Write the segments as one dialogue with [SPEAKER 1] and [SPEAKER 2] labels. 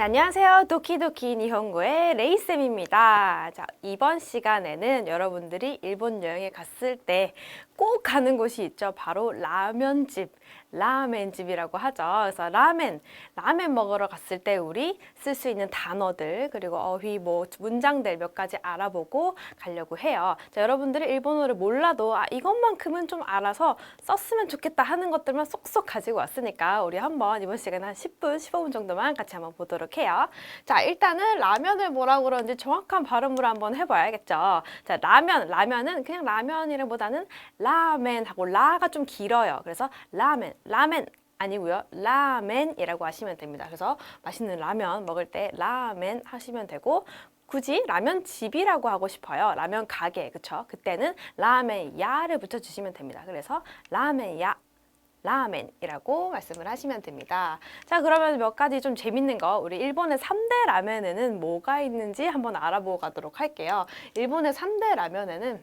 [SPEAKER 1] 네, 안녕하세요. 도키도키 니혼고의 레이쌤입니다. 자, 이번 시간에는 여러분들이 일본 여행에 갔을 때 꼭 가는 곳이 있죠. 바로 라면집, 라멘집이라고 하죠. 그래서 라멘, 라멘 먹으러 갔을 때 우리 쓸 수 있는 단어들, 그리고 어휘, 뭐, 문장들 몇 가지 알아보고 가려고 해요. 자, 여러분들이 일본어를 몰라도 아, 이것만큼은 좀 알아서 썼으면 좋겠다 하는 것들만 쏙쏙 가지고 왔으니까 우리 한번 이번 시간에 한 10분, 15분 정도만 같이 한번 보도록 해요. 자, 일단은 라면을 뭐라고 그러는지 정확한 발음으로 한번 해 봐야겠죠. 자, 라면, 라면은 그냥 라면이라보다는 라멘 하고 라가 좀 길어요. 그래서 라멘, 라멘 아니고요. 라멘이라고 하시면 됩니다. 그래서 맛있는 라면 먹을 때 라멘 하시면 되고 굳이 라면 집이라고 하고 싶어요. 라면 가게, 그쵸? 그때는 라멘 야를 붙여주시면 됩니다. 그래서 라멘 야. 라멘이라고 말씀을 하시면 됩니다. 자, 그러면 몇 가지 좀 재밌는 거, 우리 일본의 3대 라면에는 뭐가 있는지 한번 알아보고 가도록 할게요. 일본의 3대 라면에는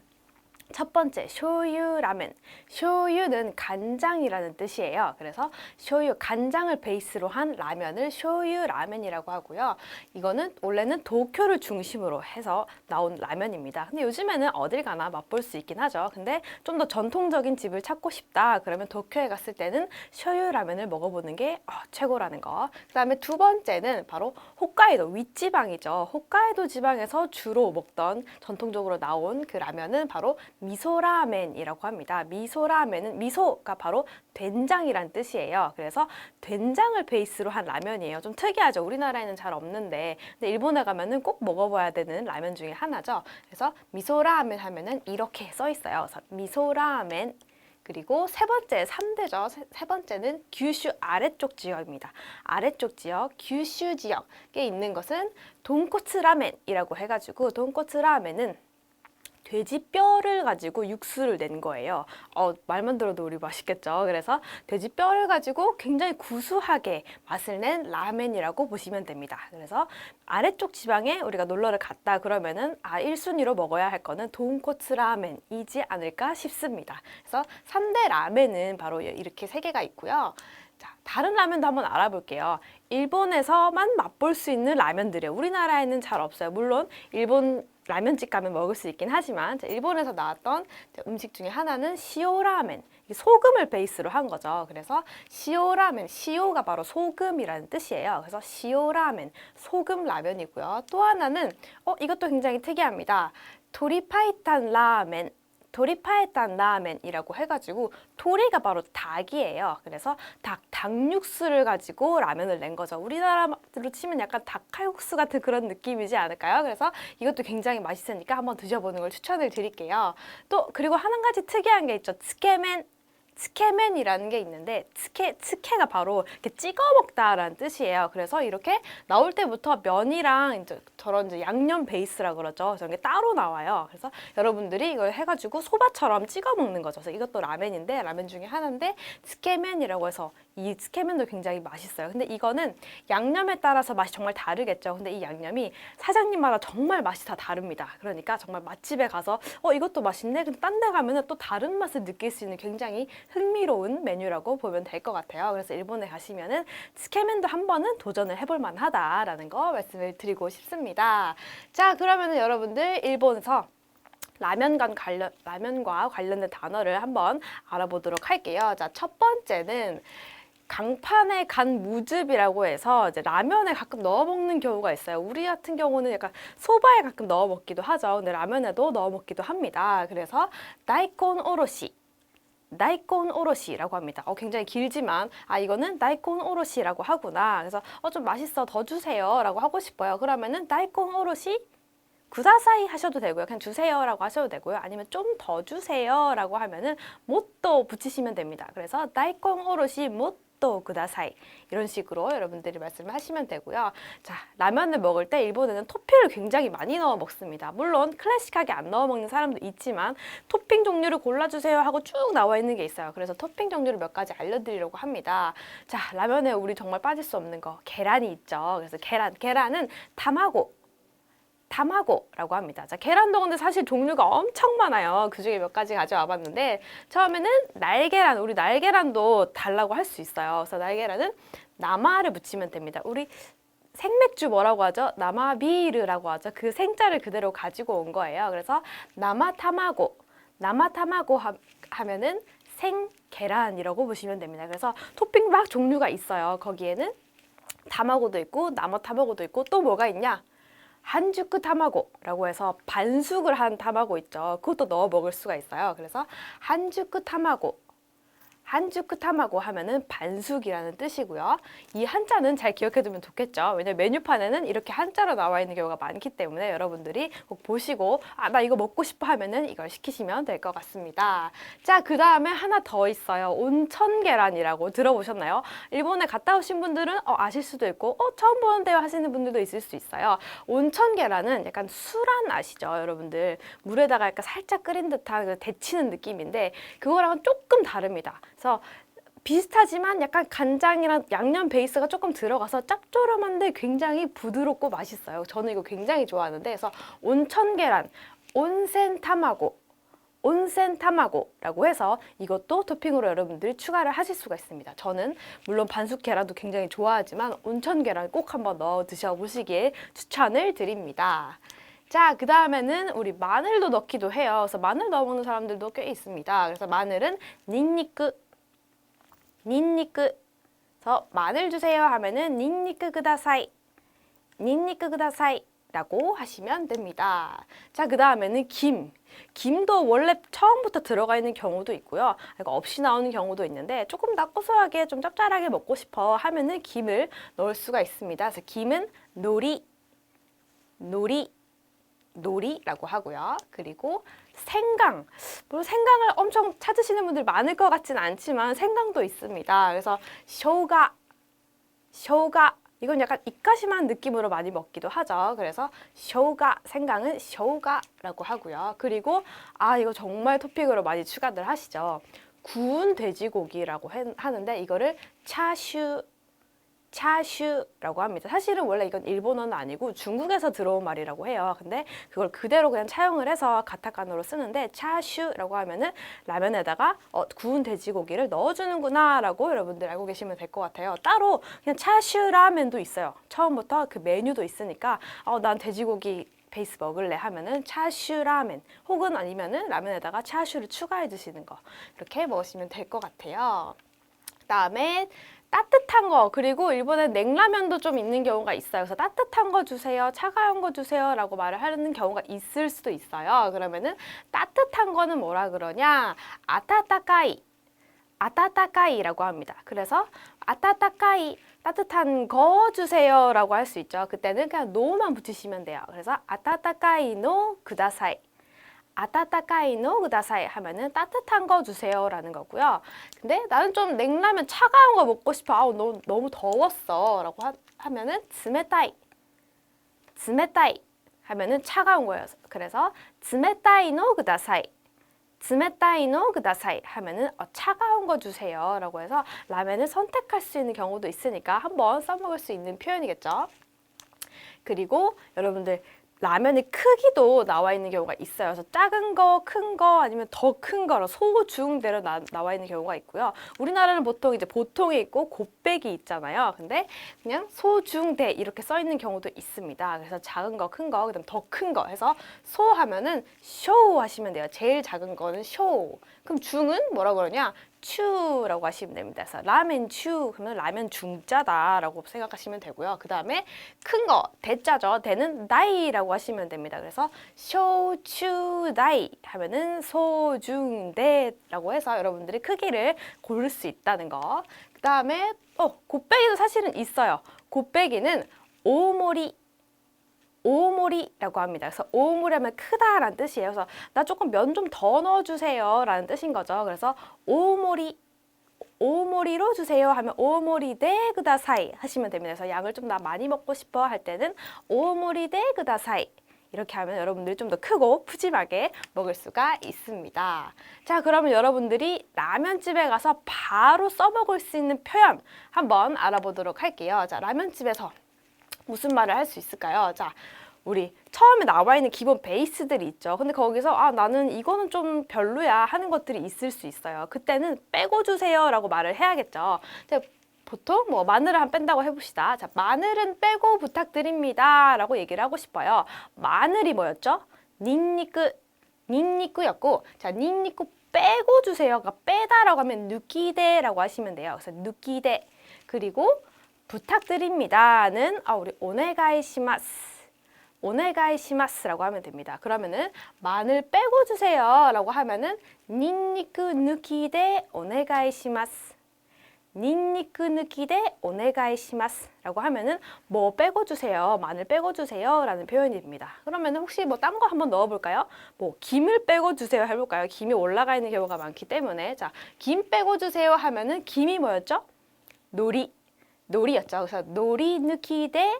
[SPEAKER 1] 첫 번째 쇼유 라멘. 쇼유는 간장이라는 뜻이에요. 그래서 쇼유 간장을 베이스로 한 라면을 쇼유 라멘이라고 하고요. 이거는 원래는 도쿄를 중심으로 해서 나온 라면입니다. 근데 요즘에는 어딜 가나 맛볼 수 있긴 하죠. 근데 좀 더 전통적인 집을 찾고 싶다. 그러면 도쿄에 갔을 때는 쇼유 라면을 먹어보는 게 어, 최고라는 거. 그다음에 두 번째는 바로 홋카이도 윗지방이죠. 홋카이도 지방에서 주로 먹던 전통적으로 나온 그 라면은 바로 미소라멘이라고 합니다. 미소라멘은 미소가 바로 된장이란 뜻이에요. 그래서 된장을 베이스로 한 라면이에요. 좀 특이하죠. 우리나라에는 잘 없는데 근데 일본에 가면은 꼭 먹어봐야 되는 라면 중에 하나죠. 그래서 미소라멘 하면은 이렇게 써 있어요. 그래서 미소라멘 그리고 세 번째, 삼대죠 세, 세 번째는 규슈 아래쪽 지역입니다. 아래쪽 지역, 규슈 지역에 있는 것은 돈코츠 라멘이라고 해가지고 돈코츠 라멘은 돼지뼈를 가지고 육수를 낸 거예요. 어, 말만 들어도 우리 맛있겠죠. 그래서 돼지뼈를 가지고 굉장히 구수하게 맛을 낸 라멘이라고 보시면 됩니다. 그래서 아래쪽 지방에 우리가 놀러를 갔다 그러면은 아, 1순위로 먹어야 할 거는 돈코츠 라멘이지 않을까 싶습니다. 그래서 3대 라멘은 바로 이렇게 세 개가 있고요. 자, 다른 라면도 한번 알아볼게요. 일본에서만 맛볼 수 있는 라면들이에요. 우리나라에는 잘 없어요. 물론 일본 라면집 가면 먹을 수 있긴 하지만 자, 일본에서 나왔던 자, 음식 중에 하나는 시오라멘. 소금을 베이스로 한 거죠. 그래서 시오라멘, 시오가 바로 소금이라는 뜻이에요. 그래서 시오라멘, 소금 라면이고요. 또 하나는 어 이것도 굉장히 특이합니다. 도리파이탄 라멘. 도리파에탄 라멘이라고 해가지고 도리가 바로 닭이에요. 그래서 닭 닭육수를 가지고 라면을 낸 거죠. 우리나라로 치면 약간 닭칼국수 같은 그런 느낌이지 않을까요? 그래서 이것도 굉장히 맛있으니까 한번 드셔보는 걸 추천을 드릴게요. 또 그리고 한 가지 특이한 게 있죠. 츠케멘 츠케멘이라는 게 있는데 츠케 츠케가 바로 이렇게 찍어 먹다라는 뜻이에요. 그래서 이렇게 나올 때부터 면이랑 이제 저런 이제 양념 베이스라 그러죠. 저런 게 따로 나와요. 그래서 여러분들이 이걸 해가지고 소바처럼 찍어 먹는 거죠. 그래서 이것도 라멘인데 라멘 중에 하나인데 츠케멘이라고 해서 이 츠케멘도 굉장히 맛있어요. 근데 이거는 양념에 따라서 맛이 정말 다르겠죠. 근데 이 양념이 사장님마다 정말 맛이 다 다릅니다. 그러니까 정말 맛집에 가서 어 이것도 맛있네. 근데 딴 데 가면은 또 다른 맛을 느낄 수 있는 굉장히 흥미로운 메뉴라고 보면 될 것 같아요. 그래서 일본에 가시면은 츠케멘도 한 번은 도전을 해볼 만하다라는 거 말씀을 드리고 싶습니다. 자, 그러면은 여러분들 일본에서 라면과 관련 라면과 관련된 단어를 한번 알아보도록 할게요. 자, 첫 번째는 강판에 간 무즙이라고 해서 이제 라면에 가끔 넣어 먹는 경우가 있어요. 우리 같은 경우는 약간 소바에 가끔 넣어 먹기도 하죠. 근데 라면에도 넣어 먹기도 합니다. 그래서 다이콘 오로시 나이콘 오로시라고 합니다. 어, 굉장히 길지만 아 이거는 나이콘 오로시라고 하구나. 그래서 어, 좀 맛있어 더 주세요라고 하고 싶어요. 그러면은 나이콘 오로시 구다사이 하셔도 되고요. 그냥 주세요라고 하셔도 되고요. 아니면 좀 더 주세요라고 하면은 못도 붙이시면 됩니다. 그래서 나이콘 오로시 못 도 구다사이 이런 식으로 여러분들이 말씀을 하시면 되고요. 자, 라면을 먹을 때 일본에는 토핑을 굉장히 많이 넣어 먹습니다. 물론 클래식하게 안 넣어 먹는 사람도 있지만 토핑 종류를 골라주세요 하고 쭉 나와 있는 게 있어요. 그래서 토핑 종류를 몇 가지 알려드리려고 합니다. 자, 라면에 우리 정말 빠질 수 없는 거 계란이 있죠. 그래서 계란, 계란은 담하고 담하고라고 합니다. 자, 계란도 근데 사실 종류가 엄청 많아요. 그 중에 몇 가지 가져와 봤는데, 처음에는 날계란, 우리 날계란도 달라고 할 수 있어요. 그래서 날계란은 나마를 붙이면 됩니다. 우리 생맥주 뭐라고 하죠? 나마비르라고 하죠. 그 생자를 그대로 가지고 온 거예요. 그래서 나마타마고, 나마타마고 하, 하면은 생 계란이라고 보시면 됩니다. 그래서 토핑 막 종류가 있어요. 거기에는 타마고도 있고 나마 타마고도 있고 또 뭐가 있냐? 한주크 타마고라고 해서 반숙을 한 타마고 있죠. 그것도 넣어 먹을 수가 있어요. 그래서 한주크 타마고 한주크 타마고 하면은 반숙이라는 뜻이고요. 이 한자는 잘 기억해두면 좋겠죠. 왜냐면 메뉴판에는 이렇게 한자로 나와 있는 경우가 많기 때문에 여러분들이 꼭 보시고 아 나 이거 먹고 싶어 하면은 이걸 시키시면 될 것 같습니다. 자, 그 다음에 하나 더 있어요. 온천 계란이라고 들어보셨나요? 일본에 갔다 오신 분들은 어, 아실 수도 있고 어, 처음 보는데요 하시는 분들도 있을 수 있어요. 온천 계란은 약간 술안 아시죠, 여러분들? 물에다가 약간 살짝 끓인 듯한 그 데치는 느낌인데 그거랑은 조금 다릅니다. 그래서 비슷하지만 약간 간장이랑 양념 베이스가 조금 들어가서 짭조름한데 굉장히 부드럽고 맛있어요. 저는 이거 굉장히 좋아하는데 그래서 온천 계란, 온센 타마고, 온센 타마고라고 해서 이것도 토핑으로 여러분들이 추가를 하실 수가 있습니다. 저는 물론 반숙 계란도 굉장히 좋아하지만 온천 계란 꼭 한번 넣어 드셔보시길 추천을 드립니다. 자, 그 다음에는 우리 마늘도 넣기도 해요. 그래서 마늘 넣어 먹는 사람들도 꽤 있습니다. 그래서 마늘은 닌니크 닌니크. 그래서 마늘 주세요 하면은 닌니크 그다사이. 닌니크 그다사이. 라고 하시면 됩니다. 자, 그 다음에는 김. 김도 원래 처음부터 들어가 있는 경우도 있고요. 이거 없이 나오는 경우도 있는데 조금 더 고소하게 좀 짭짤하게 먹고 싶어 하면은 김을 넣을 수가 있습니다. 그래서 김은 노리, 노리, 노리라고 하고요. 그리고 생강. 물론 생강을 엄청 찾으시는 분들 많을 것 같진 않지만 생강도 있습니다. 그래서 쇼가, 쇼가. 이건 약간 입가심한 느낌으로 많이 먹기도 하죠. 그래서 쇼가, 생강은 쇼가라고 하고요. 그리고 아 이거 정말 토핑으로 많이 추가들 하시죠. 구운 돼지고기라고 해- 하는데 이거를 차슈 차슈라고 합니다. 사실은 원래 이건 일본어는 아니고 중국에서 들어온 말이라고 해요. 근데 그걸 그대로 그냥 차용을 해서 가타카노로 쓰는데 차슈라고 하면은 라면에다가 어, 구운 돼지고기를 넣어주는구나라고 여러분들 알고 계시면 될 것 같아요. 따로 그냥 차슈 라면도 있어요. 처음부터 그 메뉴도 있으니까 어, 난 돼지고기 베이스 먹을래 하면은 차슈 라멘 혹은 아니면은 라면에다가 차슈를 추가해 주시는 거 이렇게 먹으시면 될 것 같아요. 그다음에 따뜻한 거 그리고 일본에 냉라면도 좀 있는 경우가 있어요. 그래서 따뜻한 거 주세요, 차가운 거 주세요라고 말을 하는 경우가 있을 수도 있어요. 그러면은 따뜻한 거는 뭐라 그러냐? 아타타카이, 아타타카이라고 합니다. 그래서 아타타카이 따뜻한 거 주세요라고 할 수 있죠. 그때는 그냥 노만 붙이시면 돼요. 그래서 아타타카이 노 구다사이. 아타타카이노 그다사이 하면은 따뜻한 거 주세요라는 거고요. 근데 나는 좀 냉라면 차가운 거 먹고 싶어. 아우 너무 너무 더웠어라고 하, 하면은 스메타이. 스메타이 하면은 차가운 거예요. 그래서 스메타이노 그다사이. 스메타이노 그다사이 하면은 어, 차가운 거 주세요라고 해서 라면을 선택할 수 있는 경우도 있으니까 한번 써먹을 수 있는 표현이겠죠. 그리고 여러분들 라면의 크기도 나와 있는 경우가 있어요. 그래서 작은 거, 큰 거, 아니면 더 큰 거로 소, 중, 대로 나, 나와 있는 경우가 있고요. 우리나라는 보통 이제 보통이 있고 곱빼기 있잖아요. 근데 그냥 소, 중, 대 이렇게 써 있는 경우도 있습니다. 그래서 작은 거, 큰 거, 그다음 더 큰 거 해서 소 하면은 쇼 하시면 돼요. 제일 작은 거는 쇼. 그럼 중은 뭐라 그러냐? 추라고 하시면 됩니다. 그래서 라멘 추 그러면 라면 중짜다라고 생각하시면 되고요. 그 다음에 큰 거 대짜죠. 대는 다이라고 하시면 됩니다. 그래서 쇼추 다이 하면은 소중대라고 해서 여러분들이 크기를 고를 수 있다는 거. 그 다음에 어 곱빼기도 사실은 있어요. 곱빼기는 오모리 오모리라고 합니다. 그래서 오모리 하면 크다라는 뜻이에요. 그래서 나 조금 면 좀 더 넣어주세요 라는 뜻인 거죠. 그래서 오모리 오모리로 주세요 하면 오모리 대 그다사이 하시면 됩니다. 그래서 양을 좀 더 많이 먹고 싶어 할 때는 오모리 대 그다사이 이렇게 하면 여러분들이 좀 더 크고 푸짐하게 먹을 수가 있습니다. 자, 그러면 여러분들이 라면집에 가서 바로 써먹을 수 있는 표현 한번 알아보도록 할게요. 자, 라면집에서 무슨 말을 할 수 있을까요? 자, 우리 처음에 나와 있는 기본 베이스들이 있죠. 근데 거기서 아 나는 이거는 좀 별로야 하는 것들이 있을 수 있어요. 그때는 빼고 주세요라고 말을 해야겠죠. 보통 뭐 마늘을 한 뺀다고 해봅시다. 자, 마늘은 빼고 부탁드립니다라고 얘기를 하고 싶어요. 마늘이 뭐였죠? 닌니크, 닌니크였고, 자, 닌니크 빼고 주세요. 그러니까 빼다라고 하면 느끼대라고 하시면 돼요. 그래서 느끼대 그리고 부탁드립니다는 아 우리 오네가이시마스. 오네가이시마스라고 하면 됩니다. 그러면은 마늘 빼고 주세요라고 하면은 닌니크 느끼대 오네가이시마스. 닌니크 느끼대 오네가이시마스라고 하면은 뭐 빼고 주세요. 마늘 빼고 주세요라는 표현이 됩니다. 그러면은 혹시 뭐 딴 거 한번 넣어 볼까요? 뭐 김을 빼고 주세요 해 볼까요? 김이 올라가 있는 경우가 많기 때문에 자, 김 빼고 주세요 하면은 김이 뭐였죠? 노리. 노리였죠. 그래서 노리 느끼 대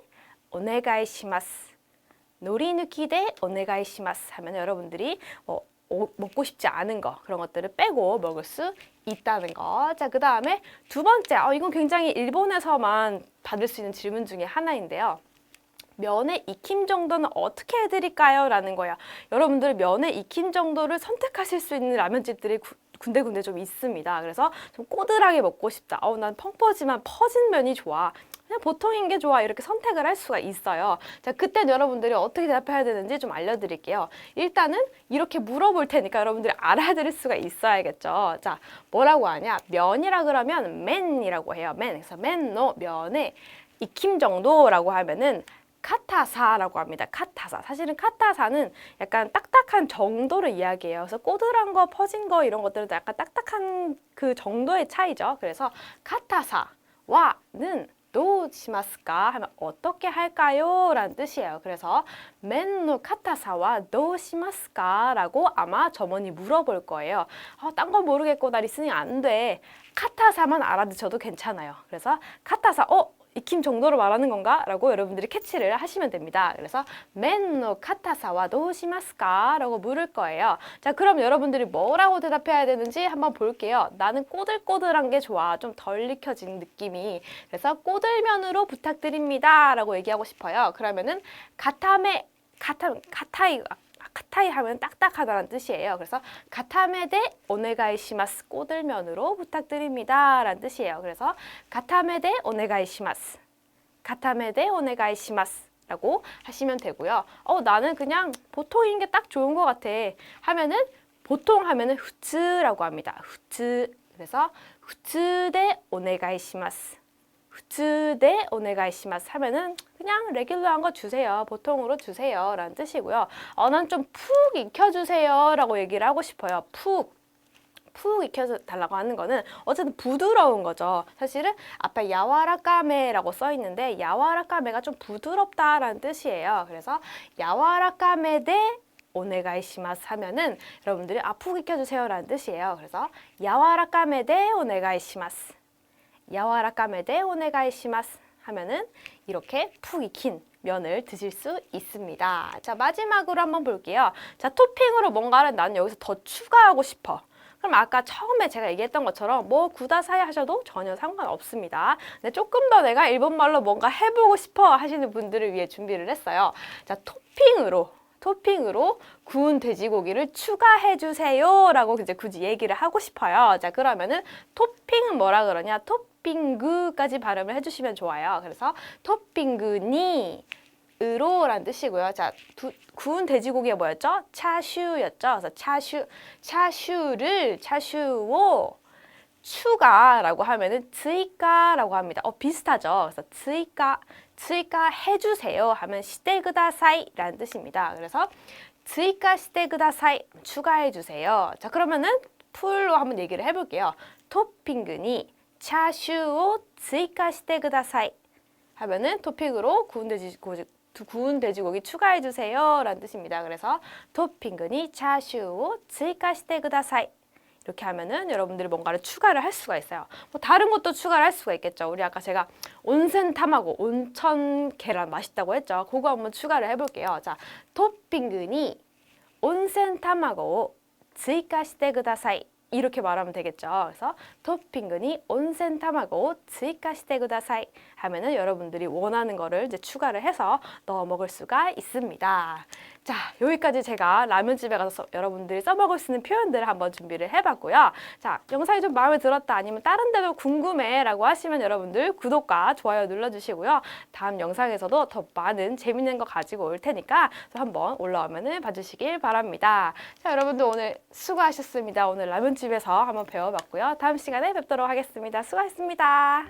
[SPEAKER 1] 오네가이 시마스. 노리 느끼 대 오네가이 시마스 하면 여러분들이 뭐 오- 먹고 싶지 않은 거 그런 것들을 빼고 먹을 수 있다는 거. 자, 그 다음에 두 번째, 어, 이건 굉장히 일본에서만 받을 수 있는 질문 중에 하나인데요. 면의 익힘 정도는 어떻게 해드릴까요? 라는 거야. 여러분들 면의 익힘 정도를 선택하실 수 있는 라면집들이 구- 군데군데 좀 있습니다. 그래서 좀 꼬들하게 먹고 싶다. 어우, 난 펑퍼지만 퍼진 면이 좋아. 그냥 보통인 게 좋아. 이렇게 선택을 할 수가 있어요. 자, 그땐 여러분들이 어떻게 대답해야 되는지 좀 알려드릴게요. 일단은 이렇게 물어볼 테니까 여러분들이 알아들을 수가 있어야겠죠. 자, 뭐라고 하냐? 면이라 그러면 맨이라고 해요. 맨. 그래서 맨노 면의 익힘 정도라고 하면은 카타사라고 합니다. 카타사. 사실은 카타사는 약간 딱딱한 정도를 이야기해요. 그래서 꼬들한 거, 퍼진 거 이런 것들은 약간 딱딱한 그 정도의 차이죠. 그래서 카타사와는 도시마스까 하면 어떻게 할까요? 라는 뜻이에요. 그래서 맨노 카타사와 도시마스까 라고 아마 점원이 물어볼 거예요. 아, 딴건 모르겠고 나 리스닝 안 돼. 카타사만 알아듣혀도 괜찮아요. 그래서 카타사, 어? 익힘 정도로 말하는 건가? 라고 여러분들이 캐치를 하시면 됩니다. 그래서 맨노 카타사와 도 시마스까? 라고 물을 거예요. 자, 그럼 여러분들이 뭐라고 대답해야 되는지 한번 볼게요. 나는 꼬들꼬들한 게 좋아. 좀 덜 익혀진 느낌이. 그래서 꼬들면으로 부탁드립니다. 라고 얘기하고 싶어요. 그러면은 가타메, 가타, 가타이, 카타이 하면 딱딱하다는 뜻이에요. 그래서 가타메데 오네가이시마스 꼬들면으로 부탁드립니다. 라는 뜻이에요. 그래서 가타메데 오네가이시마스 가타메데 오네가이시마스 라고 하시면 되고요. 어, 나는 그냥 보통인 게 딱 좋은 것 같아. 하면은 보통 하면은 후츠라고 합니다. 후츠. 그래서 후츠데 오네가이시마스. 후츠데 오네가이시마스 하면은 그냥 레귤러한 거 주세요. 보통으로 주세요. 라는 뜻이고요. 어, 난 좀 푹 익혀주세요. 라고 얘기를 하고 싶어요. 푹. 푹 익혀달라고 하는 거는 어쨌든 부드러운 거죠. 사실은 앞에 야와라까메라고 써 있는데 야와라까메가 좀 부드럽다라는 뜻이에요. 그래서 야와라까메데 오네가이시마스 하면은 여러분들이 아푹 익혀주세요라는 뜻이에요. 그래서 야와라까메데 오네가이시마스 야와라까메데 오네가이시마스 하면은 이렇게 푹 익힌 면을 드실 수 있습니다. 자, 마지막으로 한번 볼게요. 자, 토핑으로 뭔가를 나는 여기서 더 추가하고 싶어. 그럼 아까 처음에 제가 얘기했던 것처럼 뭐 구다사이 하셔도 전혀 상관없습니다. 근데 조금 더 내가 일본말로 뭔가 해보고 싶어 하시는 분들을 위해 준비를 했어요. 자, 토핑으로 토핑으로 구운 돼지고기를 추가해 주세요 라고 이제 굳이 얘기를 하고 싶어요. 자, 그러면은 토핑은 뭐라 그러냐? 토핑그까지 발음을 해주시면 좋아요. 그래서 토핑그니 으로라는 뜻이고요. 자, 두, 구운 돼지고기가 뭐였죠? 차슈였죠. 그래서 차슈, 차슈를 차슈오 추가라고 하면은 트이까라고 합니다. 어 비슷하죠. 그래서 트이까 트이까 해주세요 하면 시테그다사이 라는 뜻입니다. 그래서 트이까 시테그다사이 추가해 주세요. 자 그러면은 풀로 한번 얘기를 해볼게요. 토핑근이 차슈오 트이까 시테그다사이 하면은 토핑으로 구운 돼지고기 구운 돼지고기 추가해 주세요 라는 뜻입니다. 그래서 토핑근이 차슈오 트이까 시테그다사이 이렇게 하면은 여러분들이 뭔가를 추가를 할 수가 있어요. 뭐 다른 것도 추가를 할 수가 있겠죠. 우리 아까 제가 온센 타마고 온천 계란 맛있다고 했죠. 그거 한번 추가를 해볼게요. 자, 토핑근이 온센 타마고 追加してください 이렇게 말하면 되겠죠. 그래서 토핑근이 온센 타마고 츠이카 시테 구다사이 하면은 여러분들이 원하는 거를 이제 추가를 해서 넣어 먹을 수가 있습니다. 자, 여기까지 제가 라면집에 가서 여러분들이 써먹을 수 있는 표현들을 한번 준비를 해봤고요. 자, 영상이 좀 마음에 들었다 아니면 다른 데도 궁금해 라고 하시면 여러분들 구독과 좋아요 눌러주시고요. 다음 영상에서도 더 많은 재밌는 거 가지고 올 테니까 한번 올라오면은 봐주시길 바랍니다. 자, 여러분들 오늘 수고하셨습니다. 오늘 라면 집에서 한번 배워봤고요. 다음 시간에 뵙도록 하겠습니다. 수고하셨습니다.